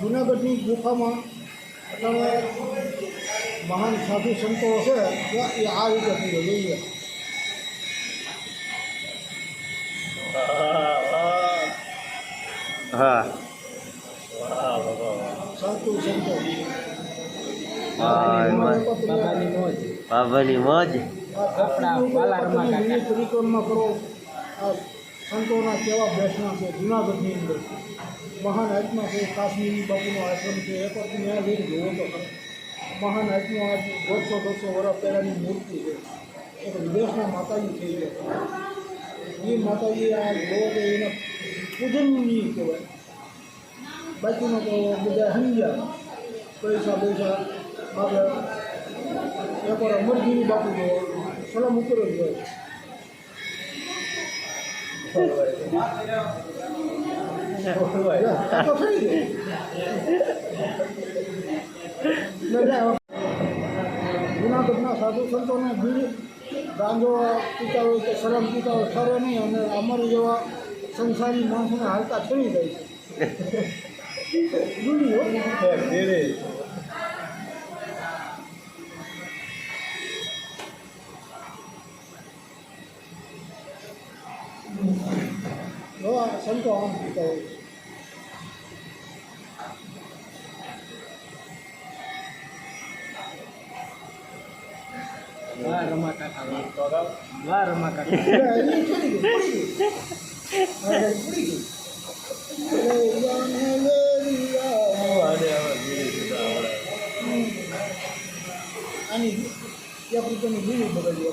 જુનાગઢની ગુફામાં તમે મહાન સાધુ સંતો હશે એ આ રીતે થઈ જોઈએ હા. સાધુ સંતો. બાબાની મોજ. આપણા. પરિક્રમા કરો સંતોના કેવા બેસના છે, જુનાગઢની અંદર. મહાન આત્મા છે, કાશ્મીરી બાપુનો આશ્રમ છે એ પણ આ જઈને જોવો તો ખરો. મહાન આત્મા આજ દોઢસો દોઢસો વર્ષ પહેલાંની મૂર્તિ છે. એક વિદેશના માતાજી થઈ ગયા એ માતાજી આ જોવો તો એના પૂજનની કહેવાય. બાકીનો તો બધા હંજા પૈસા પૈસા માગે એક વાર અમરગીરી બાપુ જોવો સલામ ઉપર જ હોય. જુનાગઢના સાધુ સંતોને બીજ ગાંધો પીતા હોય કે શરમ પીતા હોય ખરે નહીં અને અમારા જેવા સંસારી માણસોને હાલતા થઈ જાય છે આ સંતો આમ પીતા હોય વાહ રમા કાકા વાહ. રમા કાકા ને. આની એક રૂપિયાની બીડી બગાડી.